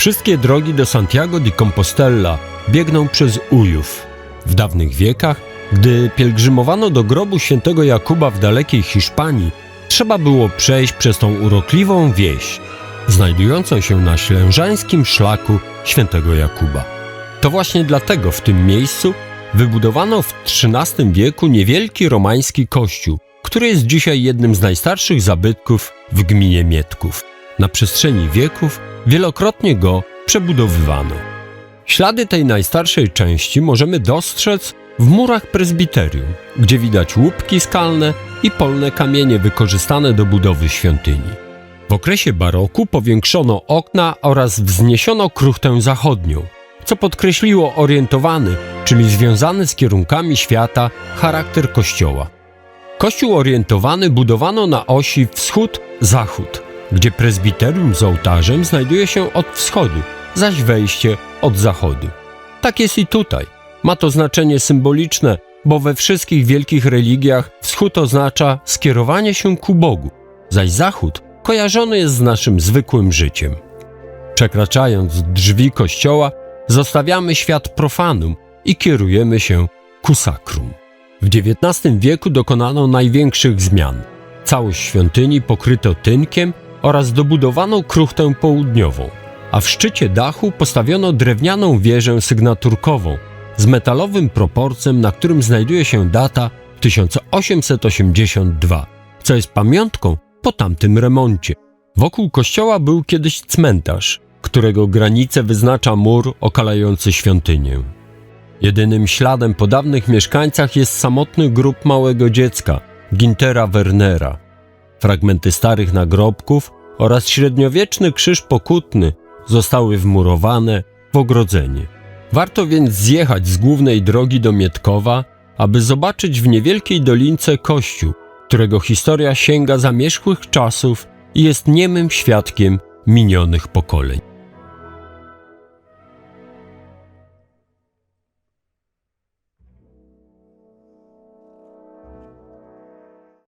Wszystkie drogi do Santiago de Compostela biegną przez Ujów. W dawnych wiekach, gdy pielgrzymowano do grobu świętego Jakuba w dalekiej Hiszpanii, trzeba było przejść przez tą urokliwą wieś, znajdującą się na ślężańskim szlaku świętego Jakuba. To właśnie dlatego w tym miejscu wybudowano w XIII wieku niewielki romański kościół, który jest dzisiaj jednym z najstarszych zabytków w gminie Mietków. Na przestrzeni wieków wielokrotnie go przebudowywano. Ślady tej najstarszej części możemy dostrzec w murach prezbiterium, gdzie widać łupki skalne i polne kamienie wykorzystane do budowy świątyni. W okresie baroku powiększono okna oraz wzniesiono kruchtę zachodnią, co podkreśliło orientowany, czyli związany z kierunkami świata, charakter kościoła. Kościół orientowany budowano na osi wschód-zachód, gdzie prezbiterium z ołtarzem znajduje się od wschodu, zaś wejście od zachodu. Tak jest i tutaj. Ma to znaczenie symboliczne, bo we wszystkich wielkich religiach wschód oznacza skierowanie się ku Bogu, zaś zachód kojarzony jest z naszym zwykłym życiem. Przekraczając drzwi kościoła, zostawiamy świat profanum i kierujemy się ku sakrum. W XIX wieku dokonano największych zmian. Całość świątyni pokryto tynkiem oraz dobudowano kruchtę południową, a w szczycie dachu postawiono drewnianą wieżę sygnaturkową z metalowym proporcem, na którym znajduje się data 1882, co jest pamiątką po tamtym remoncie. Wokół kościoła był kiedyś cmentarz, którego granice wyznacza mur okalający świątynię. Jedynym śladem po dawnych mieszkańcach jest samotny grób małego dziecka, Gintera Wernera. Fragmenty starych nagrobków oraz średniowieczny krzyż pokutny zostały wmurowane w ogrodzenie. Warto więc zjechać z głównej drogi do Mietkowa, aby zobaczyć w niewielkiej dolince kościół, którego historia sięga zamierzchłych czasów i jest niemym świadkiem minionych pokoleń.